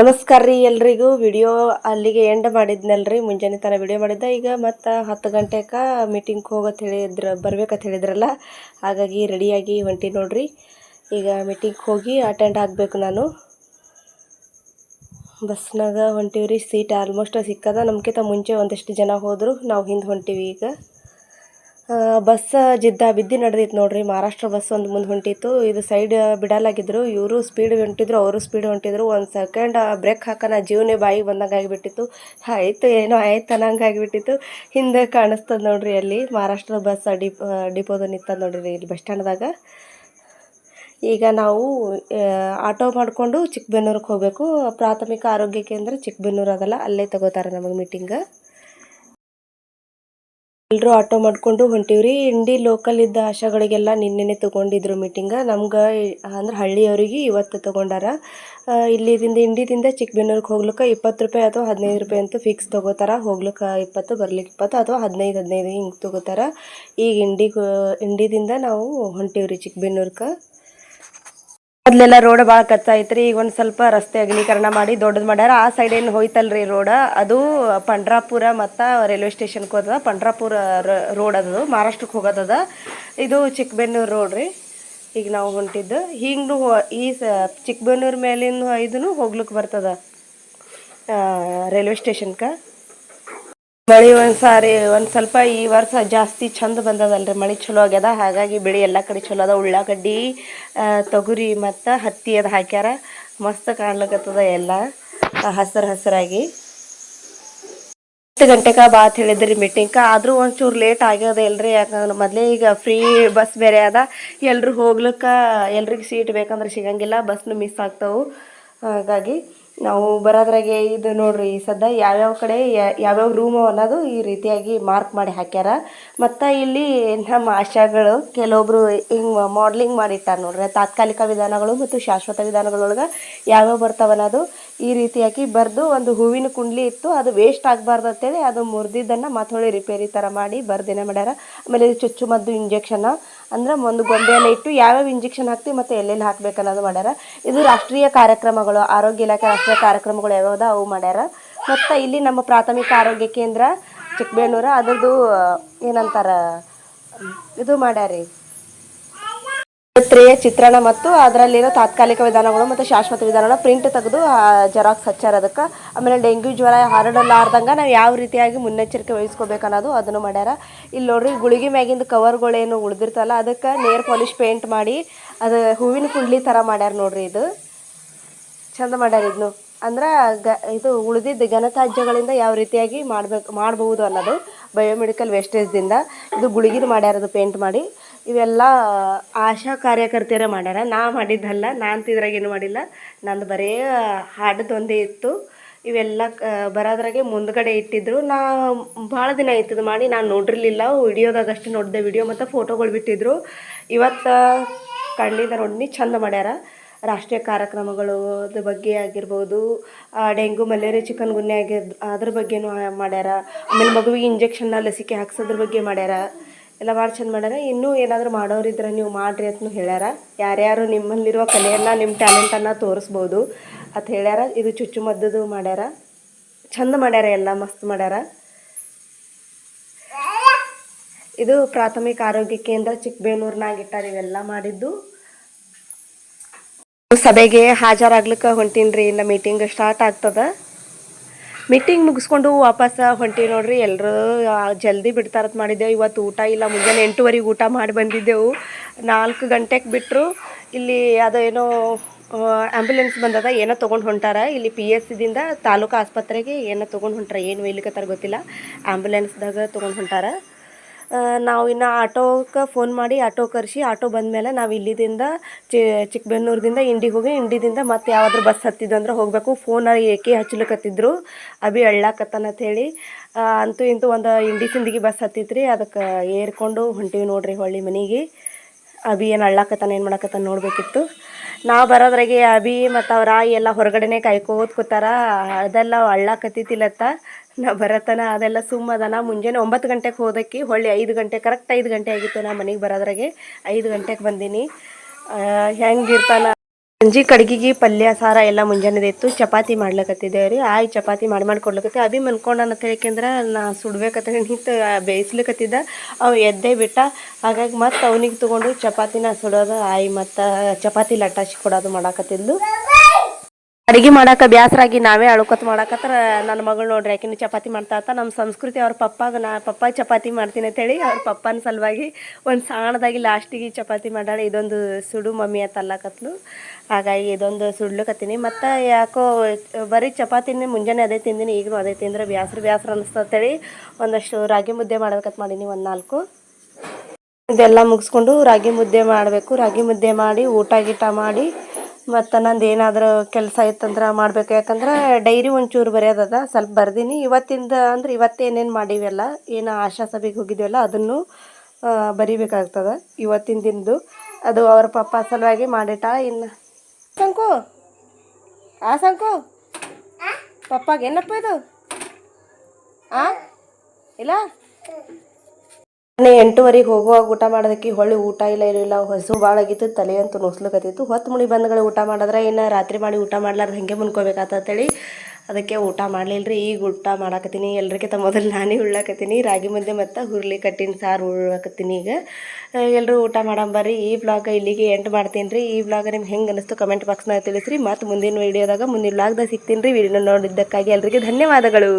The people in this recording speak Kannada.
ನಮಸ್ಕಾರ ರೀ ಎಲ್ರಿಗೂ. ವಿಡಿಯೋ ಅಲ್ಲಿಗೆ ಎಂಡ್ ಮಾಡಿದ್ನಲ್ರಿ, ಮುಂಜಾನೆ ತನಕ ವಿಡಿಯೋ ಮಾಡಿದ್ದ. ಈಗ ಮತ್ತು ಹತ್ತು ಗಂಟೆಗೆ ಮೀಟಿಂಗ್ ಹೋಗತ್ ಹೇಳಿದ್ರ, ಬರ್ಬೇಕಂತ ಹೇಳಿದ್ರಲ್ಲ, ಹಾಗಾಗಿ ರೆಡಿಯಾಗಿ ಹೊಂಟಿ ನೋಡ್ರಿ. ಈಗ ಮೀಟಿಂಗ್ ಹೋಗಿ ಅಟೆಂಡ್ ಆಗಬೇಕು ನಾನು. ಬಸ್ನಾಗ ರೀ ಸೀಟ್ ಆಲ್ಮೋಸ್ಟ್ ಸಿಕ್ಕದ. ನಮ್ಗಿಂತ ಮುಂಚೆ ಒಂದಿಷ್ಟು ಜನ ಹೋದರು, ನಾವು ಹಿಂದೆ ಹೊಂಟೀವಿ ಈಗ. ಬಸ್ ಜಿದ್ದ ಬಿದ್ದಿ ನಡೆದಿತ್ತು ನೋಡ್ರಿ. ಮಹಾರಾಷ್ಟ್ರ ಬಸ್ ಒಂದು ಮುಂದೆ ಹೊಂಟಿತ್ತು. ಇದು ಸೈಡ್ ಬಿಡಲಾಗಿದ್ರು. ಇವರು ಸ್ಪೀಡ್ ಹೊಂಟಿದ್ರು, ಅವರು ಸ್ಪೀಡ್ ಹೊಂಟಿದ್ರು. ಒಂದು ಸೆಕೆಂಡ್ ಬ್ರೇಕ್ ಹಾಕೋಣ ಜೀವನೇ ಬಾಯಿ ಬಂದಂಗೆ ಆಗಿಬಿಟ್ಟಿತ್ತು. ಆಯ್ತು, ಏನೋ ಆಯ್ತು ಅನ್ನಂಗೆ ಆಗಿಬಿಟ್ಟಿತ್ತು. ಹಿಂದೆ ಕಾಣಿಸ್ತದೆ ನೋಡ್ರಿ ಅಲ್ಲಿ. ಮಹಾರಾಷ್ಟ್ರ ಬಸ್ ಡಿಪ್, ಡಿಪೋದ ನಿಂತದ ನೋಡ್ರಿ ಇಲ್ಲಿ ಬಸ್ ಸ್ಟ್ಯಾಂಡ್ದಾಗ. ಈಗ ನಾವು ಆಟೋ ಮಾಡಿಕೊಂಡು ಚಿಕ್ಕಬೆನ್ನೂರಿಗೆ ಹೋಗಬೇಕು. ಪ್ರಾಥಮಿಕ ಆರೋಗ್ಯ ಕೇಂದ್ರ ಚಿಕ್ಕಬೆನ್ನೂರು ಅದಲ್ಲ, ಅಲ್ಲೇ ತಗೋತಾರೆ ನಮಗೆ ಮೀಟಿಂಗ್ ಎಲ್ಲರೂ ಆಟೋ ಮಾಡ್ಕೊಂಡು ಹೊಂಟೀವ್ರಿ. ಇಂಡಿ ಲೋಕಲ್ ಇದ್ದ ಆಶಾಗಳಿಗೆಲ್ಲ ನಿನ್ನೆನೆ ತಗೊಂಡಿದ್ರು ಮೀಟಿಂಗ ನಮ್ಗೆ ಅಂದ್ರೆ ಹಳ್ಳಿಯವರಿಗೆ ಇವತ್ತು ತಗೊಂಡಾರ. ಇಲ್ಲಿದಿಂದ ಇಂಡಿದಿಂದ ಚಿಕ್ಕಬೆನ್ನೂರಿಗೆ ಹೋಗ್ಲಿಕ್ಕೆ ಇಪ್ಪತ್ತು ರೂಪಾಯಿ ಅಥವಾ ಹದಿನೈದು ರೂಪಾಯಿ ಅಂತೂ ಫಿಕ್ಸ್ ತೊಗೋತಾರ. ಹೋಗ್ಲಿಕ್ಕೆ ಇಪ್ಪತ್ತು, ಬರ್ಲಿಕ್ಕೆ ಇಪ್ಪತ್ತು ಅಥವಾ ಹದಿನೈದು ಹದಿನೈದು ಹಿಂಗೆ ತೊಗೋತಾರ. ಈಗ ಇಂಡಿಗೆ ಇಂಡಿದಿಂದ ನಾವು ಹೊಂಟೀವ್ರಿ ಚಿಕ್ಕಬೆನ್ನೂರ್ಗೆ ಮೊದಲೆಲ್ಲ ರೋಡ್ ಭಾಳ ಕಚ್ಚ ಐತ್ರಿ, ಈಗ ಒಂದು ಸ್ವಲ್ಪ ರಸ್ತೆ ಅಗಲೀಕರಣ ಮಾಡಿ ದೊಡ್ಡದು ಮಾಡ್ಯಾರ. ಆ ಸೈಡ್ ಏನು ಹೋಯ್ತಲ್ರಿ ರೋಡ್? ಅದು ಪಂಡ್ರಾಪುರ ಮತ್ತು ರೈಲ್ವೆ ಸ್ಟೇಷನ್ಗೆ ಹೋದ ಪಂಡ್ರಾಪುರ ರೋಡ್ ಅದು ಮಹಾರಾಷ್ಟ್ರಕ್ಕೆ ಹೋಗೋದದ ಇದು ಚಿಕ್ಕಬೆನ್ನೂರು ರೋಡ್ ರೀ. ಈಗ ನಾವು ಹೊಂಟಿದ್ದು. ಹಿಂಗೂ ಈ ಸ, ಚಿಕ್ಕಬೆನ್ನೂರು ಮೇಲಿನ ಇದನ್ನು ಹೋಗ್ಲಿಕ್ಕೆ ಬರ್ತದ ರೈಲ್ವೆ ಸ್ಟೇಷನ್ಗೆ ಮಳೆ ಒಂದು ಸಾರಿ ಒಂದು ಸ್ವಲ್ಪ ಈ ವರ್ಷ ಜಾಸ್ತಿ ಚಂದ ಬಂದದಲ್ರಿ. ಮಳೆ ಚಲೋ ಆಗ್ಯದ. ಹಾಗಾಗಿ ಬೆಳೆ ಎಲ್ಲ ಕಡೆ ಚಲೋ ಅದ. ಉಳ್ಳಾಗಡ್ಡಿ ತೊಗರಿ ಮತ್ತು ಹತ್ತಿ ಅದು ಹಾಕ್ಯಾರ. ಮಸ್ತ್ ಕಾಣ್ಲಿಕತ್ತದ ಎಲ್ಲ ಹಸಿರು ಹಸಿರಾಗಿ. ಹತ್ತು ಗಂಟೆಗೆ ಬಾ ಅಂತ ಹೇಳಿದ್ರಿ ಮೀಟಿಂಗ್ಕ ಆದರೂ ಒಂಚೂರು ಲೇಟ್ ಆಗ್ಯದ ಎಲ್ರಿ. ಯಾಕಂದ್ರೆ ಮೊದಲೇ ಈಗ ಫ್ರೀ ಬಸ್ ಬೇರೆ ಅದ. ಎಲ್ಲರೂ ಹೋಗ್ಲಿಕ್ಕೆ ಎಲ್ರಿಗೂ ಸೀಟ್ ಬೇಕಂದ್ರೆ ಸಿಗಂಗಿಲ್ಲ. ಬಸ್ನು ಮಿಸ್ ಆಗ್ತಾವು. ಹಾಗಾಗಿ ನಾವು ಬರೋದ್ರಾಗೆ ಇದು ನೋಡ್ರಿ ಸದ್ಯ ಯಾವ್ಯಾವ ಕಡೆ ಯಾವ್ಯಾವ ರೂಮ್ ಅನ್ನೋದು ಈ ರೀತಿಯಾಗಿ ಮಾರ್ಕ್ ಮಾಡಿ ಹಾಕ್ಯಾರ. ಮತ್ತು ಇಲ್ಲಿ ನಮ್ಮ ಆಶಾಗಳು ಕೆಲವೊಬ್ರು ಹಿಂಗೆ ಮಾಡ್ಲಿಂಗ್ ಮಾಡಿಟ್ಟಾರ ನೋಡ್ರಿ. ತಾತ್ಕಾಲಿಕ ವಿಧಾನಗಳು ಮತ್ತು ಶಾಶ್ವತ ವಿಧಾನಗಳೊಳಗೆ ಯಾವ್ಯಾವ ಬರ್ತಾವ ಅನ್ನೋದು ಈ ರೀತಿಯಾಗಿ ಬರೆದು ಒಂದು ಹೂವಿನ ಕುಂಡ್ಲಿ ಇತ್ತು. ಅದು ವೇಸ್ಟ್ ಆಗಬಾರ್ದು ಅಂತೇಳಿ ಅದು ಮುರಿದಿದ್ದನ್ನು ಮತ್ತೊಳ್ಳಿ ರಿಪೇರಿ ಥರ ಮಾಡಿ ಬರ್ದಿನ ಮಾಡ್ಯಾರ. ಆಮೇಲೆ ಇದು ಚುಚ್ಚುಮದ್ದು ಇಂಜೆಕ್ಷನ್ ಅಂದ್ರೆ ಒಂದು ಗೊಂಬೆಯನ್ನು ಇಟ್ಟು ಯಾವ್ಯಾವ ಇಂಜೆಕ್ಷನ್ ಹಾಕ್ತೀವಿ ಮತ್ತು ಎಲ್ಲೆಲ್ಲಿ ಹಾಕ್ಬೇಕು ಅನ್ನೋದು ಮಾಡ್ಯಾರ. ಇದು ರಾಷ್ಟ್ರೀಯ ಕಾರ್ಯಕ್ರಮಗಳು, ಆರೋಗ್ಯ ಇಲಾಖೆ ರಾಷ್ಟ್ರೀಯ ಕಾರ್ಯಕ್ರಮಗಳು ಯಾವ್ಯಾವ್ದ ಅವು ಮಾಡ್ಯಾರ. ಮತ್ತು ಇಲ್ಲಿ ನಮ್ಮ ಪ್ರಾಥಮಿಕ ಆರೋಗ್ಯ ಕೇಂದ್ರ ಚಿಕ್ಕಬೇಣೂರ ಅದರದ್ದು ಏನಂತಾರ, ಇದು ಮಾಡ್ಯಾರಿ. ತ್ರೇಯ ಚಿತ್ರಣ ಮತ್ತು ಅದರಲ್ಲಿರೋ ತಾತ್ಕಾಲಿಕ ವಿಧಾನಗಳು ಮತ್ತು ಶಾಶ್ವತ ವಿಧಾನಗಳ ಪ್ರಿಂಟ್ ತೆಗೆದು ಜೆರಾಕ್ಸ್ ಹಚ್ಚಾರ ಅದಕ್ಕೆ ಆಮೇಲೆ ಡೆಂಗ್ಯೂ ಜ್ವರ ಹರಡಲಾರ್ದಂಗೆ ನಾವು ಯಾವ ರೀತಿಯಾಗಿ ಮುನ್ನೆಚ್ಚರಿಕೆ ವಹಿಸ್ಕೋಬೇಕು ಅನ್ನೋದು ಅದನ್ನು ಮಾಡ್ಯಾರ. ಇಲ್ಲಿ ನೋಡ್ರಿ ಗುಳಿಗೆ ಮ್ಯಾಗಿಂದು ಕವರ್ಗಳೇನು ಉಳಿದಿರ್ತಲ್ಲ ಅದಕ್ಕೆ ನೇರ್ ಪಾಲಿಷ್ ಪೇಂಟ್ ಮಾಡಿ, ಅದು ಹೂವಿನ ಕುಂಡ್ಲಿ ಥರ ಮಾಡ್ಯಾರ ನೋಡ್ರಿ ಇದು. ಚಂದ ಮಾಡ್ಯಾರ ಇದನ್ನು ಅಂದ್ರೆ ಗ, ಇದು ಉಳಿದಿದ್ದ ಘನತ್ಯಾಜ್ಯಗಳಿಂದ ಯಾವ ರೀತಿಯಾಗಿ ಮಾಡ್ಬೇಕು, ಮಾಡಬಹುದು ಅನ್ನೋದು ಬಯೋಮೆಡಿಕಲ್ ವೇಸ್ಟೇಜ್ದಿಂದ ಇದು ಗುಳಿಗಿದು ಮಾಡ್ಯಾರದು ಪೇಂಟ್ ಮಾಡಿ. ಇವೆಲ್ಲ ಆಶಾ ಕಾರ್ಯಕರ್ತೆಯರ ಮಾಡ್ಯಾರ. ನಾ ಮಾಡಿದ್ದಲ್ಲ ನಾನು ಅಂತ ಇದ್ರಾಗ ಏನು ಮಾಡಿಲ್ಲ. ನಂದು ಬರೇ ಹಾಡದೊಂದೇ ಇತ್ತು. ಇವೆಲ್ಲ ಬರೋದ್ರಾಗೆ ಮುಂದ್ಗಡೆ ಇಟ್ಟಿದ್ರು. ನಾ ಭಾಳ ದಿನ ಆಯ್ತದ ಮಾಡಿ. ನಾನು ನೋಡಿರಲಿಲ್ಲ. ವಿಡಿಯೋದಾಗ ಅಷ್ಟೇ ನೋಡಿದೆ. ವಿಡಿಯೋ ಮತ್ತು ಫೋಟೋಗಳು ಬಿಟ್ಟಿದ್ರು. ಇವತ್ತು ಕಣ್ಣಿಂದ ನೋಡಿ ಚಂದ ಮಾಡ್ಯಾರ. ರಾಷ್ಟ್ರೀಯ ಕಾರ್ಯಕ್ರಮಗಳು ಅದ್ರ ಬಗ್ಗೆ ಆಗಿರ್ಬೋದು ಡೆಂಗು, ಮಲೇರಿಯಾ, ಚಿಕನ್ ಗುನ್ನೆ ಆಗಿರ್ ಅದ್ರ ಬಗ್ಗೆನೂ ಮಾಡ್ಯಾರ. ಆಮೇಲೆ ಮಗುವಿಗೆ ಇಂಜೆಕ್ಷನ್ನ ಲಸಿಕೆ ಹಾಕ್ಸೋದ್ರ ಬಗ್ಗೆ ಮಾಡ್ಯಾರ. ಎಲ್ಲ ಭಾಳ ಚಂದ ಮಾಡ್ಯಾರ. ಇನ್ನೂ ಏನಾದರೂ ಮಾಡೋರಿದ್ರೆ ನೀವು ಮಾಡಿರಿ ಅಂತಲೂ ಹೇಳ್ಯಾರ. ಯಾರ್ಯಾರು ನಿಮ್ಮಲ್ಲಿರುವ ಕಲೆಯನ್ನು ನಿಮ್ಮ ಟ್ಯಾಲೆಂಟನ್ನು ತೋರಿಸ್ಬೋದು ಅಂತ ಹೇಳ್ಯಾರ. ಇದು ಚುಚ್ಚುಮದ್ದದು ಮಾಡ್ಯಾರ. ಚಂದ ಮಾಡ್ಯಾರ ಎಲ್ಲ, ಮಸ್ತ್ ಮಾಡ್ಯಾರ. ಇದು ಪ್ರಾಥಮಿಕ ಆರೋಗ್ಯ ಕೇಂದ್ರ ಚಿಕ್ಕಬೇನೂರ್ನಾಗ ಇಟ್ಟಾರ, ಇವೆಲ್ಲ ಮಾಡಿದ್ದು. ಸಭೆಗೆ ಹಾಜರಾಗ್ಲಿಕ್ಕೆ ಹೊಂಟೀನಿ ರೀ ಇನ್ನು ಮೀಟಿಂಗ್ ಸ್ಟಾರ್ಟ್ ಆಗ್ತದ. ಮೀಟಿಂಗ್ ಮುಗಿಸ್ಕೊಂಡು ವಾಪಸ್ ಹೊಂಟಿ ನೋಡ್ರಿ. ಎಲ್ಲರೂ ಜಲ್ದಿ ಬಿಡ್ತಾರತ್ ಮಾಡಿದ್ದೆವು. ಇವತ್ತು ಊಟ ಇಲ್ಲ. ಮುಂಜಾನೆ ಎಂಟುವರೆಗೆ ಊಟ ಮಾಡಿ ಬಂದಿದ್ದೆವು. ನಾಲ್ಕು ಗಂಟೆಗೆ ಬಿಟ್ಟರು ಇಲ್ಲಿ ಅದೇನೋ ಆ್ಯಂಬುಲೆನ್ಸ್ ಬಂದದ. ಏನೋ ತೊಗೊಂಡು ಹೊಂಟಾರ. ಇಲ್ಲಿ ಪಿ ಎಸ್ ಸಿದಿಂದ ತಾಲೂಕು ಆಸ್ಪತ್ರೆಗೆ ಏನೋ ತೊಗೊಂಡು ಹೊಂಟಾರ. ಏನು ಒಯ್ಲಿಕತ್ತಾರ ಗೊತ್ತಿಲ್ಲ. ಆ್ಯಂಬುಲೆನ್ಸ್ದಾಗ ತೊಗೊಂಡು ಹೊಂಟಾರ. ನಾವು ಇನ್ನು ಆಟೋಕ್ಕೆ ಫೋನ್ ಮಾಡಿ ಆಟೋ ಕರೆಸಿ, ಆಟೋ ಬಂದಮೇಲೆ ನಾವು ಇಲ್ಲಿದಿಂದ ಚಿಕ್ಕಬೆನ್ನೂರದಿಂದ ಇಂಡಿಗೆ ಹೋಗಿ, ಇಂಡಿದಿಂದ ಮತ್ತೆ ಯಾವ್ದಾದ್ರು ಬಸ್ ಹತ್ತಿದ್ದು ಅಂದ್ರೆ ಹೋಗಬೇಕು. ಫೋನ್ ಏಕೆ ಹಚ್ಲಿಕತ್ತಿದ್ರು ಅಭಿ ಅಂತ ಹೇಳಿ. ಅಂತೂ ಇಂತೂ ಒಂದು ಇಂಡಿ ಸಿಂದಿಗೆ ಬಸ್ ಹತ್ತಿತ್ರಿ. ಅದಕ್ಕೆ ಏರ್ಕೊಂಡು ಹೊಂಟೀವಿ ನೋಡ್ರಿ ಹೊಳ್ಳಿ ಮನೆಗೆ. ಅಭಿ ಏನು ಅಳ್ಳಾಕತ್ತಾನ, ಏನು ಮಾಡಾಕತ್ತಾನ ನೋಡಬೇಕಿತ್ತು. ನಾವು ಬರೋದ್ರಾಗೆ ಅಭಿ ಮತ್ತು ಅವ್ರ ಎಲ್ಲ ಹೊರಗಡೆನೆ ಕಾಯ್ಕೋತ ಕೂತಾರ. ಅದೆಲ್ಲ ಅಳ್ಳಾಕತ್ತಿತ್ತಿಲ್ಲತ್ತ. ನಾ ಬರತನ, ಅದೆಲ್ಲ ಸುಮ್ಮದನ ಮುಂಜಾನೆ ಒಂಬತ್ತು ಗಂಟೆಗೆ ಹೋದಕ್ಕೆ ಹೊಳ್ಳಿ ಐದು ಗಂಟೆ ಕರೆಕ್ಟ್ ಐದು ಗಂಟೆ ಆಗಿತ್ತು ನಾ ಮನೆಗೆ ಬರೋದ್ರಾಗೆ. ಐದು ಗಂಟೆಗೆ ಬಂದೀನಿ. ಹೆಂಗಿರ್ತಾನ? ಸಂಜೆ ಕಡ್ಗಿಗೆ, ಪಲ್ಯ, ಸಾರ ಎಲ್ಲ ಮುಂಜಾನೆದು ಇತ್ತು. ಚಪಾತಿ ಮಾಡ್ಲಕತ್ತಿದ್ದೇವೆ ರೀ. ಆಯ್, ಚಪಾತಿ ಮಾಡಿ ಮಾಡಿ ಕೊಡ್ಲಕತ್ತಿ. ಅಭಿ ಮನ್ಕೊಂಡನಂತ ಹೇಳಿಕೆಂದ್ರೆ ನಾ ಸುಡ್ಬೇಕತ್ತ ನಿಂತು ಬೇಯಿಸ್ಲಿಕತ್ತಿದ್ದ. ಅವ ಎದ್ದೇ ಬಿಟ್ಟ. ಹಾಗಾಗಿ ಮತ್ತೆ ಅವನಿಗೆ ತೊಗೊಂಡು ಚಪಾತಿನ ಸುಡೋದು. ಆಯ್, ಮತ್ತು ಚಪಾತಿ ಲಟ್ಟಾಸಿ ಕೊಡೋದು ಮಾಡಾಕತ್ತಿದ್ಲು. ಅಡಿಗೆ ಮಾಡಾಕ ಬ್ಯಾಸರಾಗಿ ನಾವೇ ಅಳುಕತ್ ಮಾಡಾಕತ್ರ ನನ್ನ ಮಗಳು ನೋಡ್ರಿ, ಆಕಿನ ಚಪಾತಿ ಮಾಡ್ತಾ ನಮ್ಮ ಸಂಸ್ಕೃತಿ ಅವ್ರ ಪಪ್ಪಾಗ ನಾ ಪಪ್ಪ ಚಪಾತಿ ಮಾಡ್ತೀನಿ ಅಂತೇಳಿ ಅವ್ರ ಪಪ್ಪನ ಸಲುವಾಗಿ ಒಂದು ಸಾಣದಾಗಿ ಲಾಸ್ಟಿಗೆ ಚಪಾತಿ ಮಾಡಾಳೆ ಇದೊಂದು ಸುಡು ಮಮ್ಮಿ ಅಂತ ಅಲ್ಲಕತ್ಲು. ಹಾಗಾಗಿ ಇದೊಂದು ಸುಡ್ಲಕತ್ತೀನಿ. ಮತ್ತು ಯಾಕೋ ಬರೀ ಚಪಾತಿನೇ ಮುಂಜಾನೆ ಅದೇ ತಿಂದಿನಿ, ಈಗಲೂ ಅದೇ ತಿಂದ್ರೆ ಬ್ಯಾಸ್ರ ಬ್ಯಾಸ್ರ ಅನಿಸ್ತಂತೇಳಿ ಒಂದಷ್ಟು ರಾಗಿ ಮುದ್ದೆ ಮಾಡ್ಬೇಕಂತ ಮಾಡೀನಿ ಒಂದು ನಾಲ್ಕು. ಇದೆಲ್ಲ ಮುಗಿಸ್ಕೊಂಡು ರಾಗಿ ಮುದ್ದೆ ಮಾಡಬೇಕು. ರಾಗಿ ಮುದ್ದೆ ಮಾಡಿ ಊಟ ಗೀಟ ಮಾಡಿ ಮತ್ತು ನಂದು ಏನಾದರೂ ಕೆಲಸ ಇತ್ತಂದ್ರೆ ಮಾಡಬೇಕು. ಯಾಕಂದ್ರೆ ಡೈರಿ ಒಂಚೂರು ಬರೆಯೋದದ ಸ್ವಲ್ಪ ಬರ್ದೀನಿ. ಇವತ್ತಿಂದ ಅಂದ್ರೆ ಇವತ್ತು ಏನೇನು ಮಾಡೀವಲ್ಲ, ಏನು ಆಶಾ ಸಭೆಗೆ ಹೋಗಿದ್ವಲ್ಲ ಅದನ್ನು ಬರಿಬೇಕಾಗ್ತದೆ ಇವತ್ತಿನ ದಿನದ್ದು ಅದು ಅವ್ರ ಪಪ್ಪ ಸಲುವಾಗಿ ಮಾಡಿಟ್ಟ ಇನ್ನು ಸಂಕು ಆ ಸಂಕು ಪಪ್ಪಾಗ ಏನಪ್ಪ ಇದು? ಆ? ಇಲ್ಲ? ನಾನು ಎಂಟುವರೆಗೆ ಹೋಗುವಾಗ ಊಟ ಮಾಡೋದಕ್ಕೆ ಹೊಳ್ಳಿ ಊಟ ಇಲ್ಲ ಇರಲಿಲ್ಲ ಹಸು ಭಾಳ ಆಗಿತ್ತು, ತಲೆ ಅಂತೂ ನುಸ್ಲಕತ್ತಿತ್ತು. ಹೊತ್ತು ಮುಳಿ ಬಂದ್ಗಳು ಊಟ ಮಾಡಿದ್ರೆ ಇನ್ನು ರಾತ್ರಿ ಮಾಡಿ ಊಟ ಮಾಡ್ಲಾರ್ದು ಹಾಗೆ ಮುನ್ಕೋಬೇಕಾತೇಳಿ ಅದಕ್ಕೆ ಊಟ ಮಾಡಲಿಲ್ಲ ರೀ ಈಗ ಊಟ ಮಾಡಾಕತ್ತೀನಿ. ಎಲ್ರಿಗಿಂತ ಮೊದಲು ನಾನೇ ಉಳ್ಳಾಕತ್ತೀನಿ. ರಾಗಿ ಮುದ್ದೆ ಮತ್ತು ಹುರುಳಿ ಕಟ್ಟಿನ ಸಾರು ಉಳ್ಳಾಕತ್ತೀನಿ ಈಗ. ಎಲ್ಲರೂ ಊಟ ಮಾಡಂಬರ್ರಿ ಈ ಬ್ಲಾಗ್ ಇಲ್ಲಿಗೆ ಎಂಟು ಮಾಡ್ತೀನಿ ರೀ ಈ ಬ್ಲಾಗ್ ನಿಮ್ಗೆ ಹೆಂಗೆ ಅನಿಸ್ತು ಕಮೆಂಟ್ ಬಾಕ್ಸ್ನಾಗ ತಿಳಿಸ್ರಿ. ಮತ್ತು ಮುಂದಿನ ವೀಡಿಯೋದಾಗ ಮುಂದಿನ ಬ್ಲಾಗ್ದಾಗ ಸಿಗ್ತೀನಿ ರೀ ವಿಡಿಯೋ ನೋಡಿದ್ದಕ್ಕಾಗಿ ಎಲ್ರಿಗೆ ಧನ್ಯವಾದಗಳು.